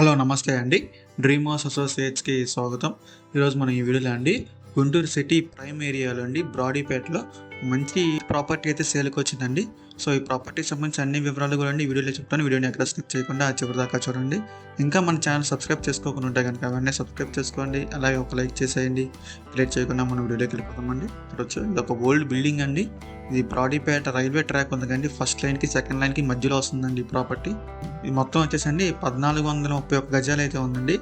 Hello నమస్తే అండి. Dream house అసోసియేట్స్కి స్వాగతం. ఈరోజు మనం ఈ వీడియోలో అండి గుంటూరు సిటీ ప్రైమ్ ఏరియాలో అండి బ్రాడీపేటలో మంచి ప్రాపర్టీ అయితే సేల్కి వచ్చిందండి. సో ఈ ప్రాపర్టీ సంబంధించి అన్ని వివరాలు కూడా అండి వీడియోలో చెప్తాను. వీడియోని ఎక్కడ స్కిప్ చేయకుండా చివరి దాకా చూడండి. ఇంకా మన ఛానల్ సబ్స్క్రైబ్ చేసుకోకుండా ఉంటే కనుక అవన్నీ సబ్స్క్రైబ్ చేసుకోండి. అలాగే ఒక లైక్ చేసేయండి. లేట్ చేయకుండా మనం వీడియోలోకి వెళ్ళిపోతామండి ఇక్కడ ఇది ఒక ఓల్డ్ బిల్డింగ్ అండి. ఇది బ్రాడీపేట రైల్వే ట్రాక్ ఉంది కానీ ఫస్ట్ లైన్కి సెకండ్ లైన్కి మధ్యలో వస్తుందండి ఈ ప్రాపర్టీ. ఇది మొత్తం వచ్చేసండి పద్నాలుగు వందల ముప్పై ఒక్క గజాలు అయితే ఉందండి.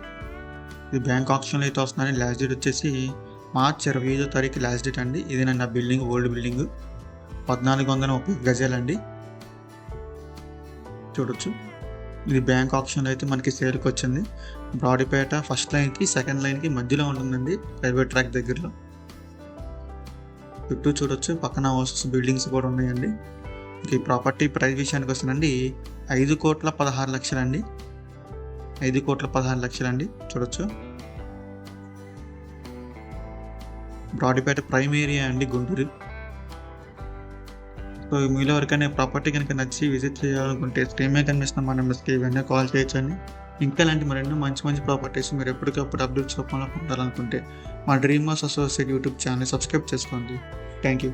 ఇది బ్యాంక్ ఆప్షన్లో అయితే వస్తుందండి లాస్ట్ డేట్ వచ్చేసి మార్చ్ ఇరవై ఐదో తారీఖు లాస్ట్ డేట్ అండి. ఇదేనండి ఆ బిల్డింగ్ ఓల్డ్ బిల్డింగ్. పద్నాలుగు వందల ముప్పై గజాలు గజాలండి. చూడొచ్చు. ఇది బ్యాంక్ ఆప్షన్లో అయితే మనకి సేల్కి వచ్చింది. బ్రాడీపేట ఫస్ట్ లైన్కి సెకండ్ లైన్కి మధ్యలో ఉంటుందండి. రైల్వే ట్రాక్ దగ్గరలో. చుట్టూ చూడొచ్చు. పక్కన హౌసెస్ బిల్డింగ్స్ కూడా ఉన్నాయండి. ఈ ప్రాపర్టీ ప్రైస్ విషయానికి వస్తుందండి. ఐదు కోట్ల పదహారు లక్షలండి. ఐదు కోట్ల పదహారు లక్షలండి. చూడొచ్చు. బ్రాడీపేట ప్రైమ్ ఏరియా అండి గుంటూరు. సో మీలో ఎవరికైనా ప్రాపర్టీ కనుక నచ్చి విజిట్ చేయాలనుకుంటే స్క్రీన్ మీద కనిపిస్తున్న మా నెంబర్స్కి ఇవన్నీ కాల్ చేయొచ్చండి. ఇంకా ఇలాంటి మరెన్నో మంచి మంచి ప్రాపర్టీస్ మీరు ఎప్పటికప్పుడు అప్డేట్స్ రూపంలో పొందాలనుకుంటే మా dream house associate YouTube channel subscribe చేసుకోండి. Thank you.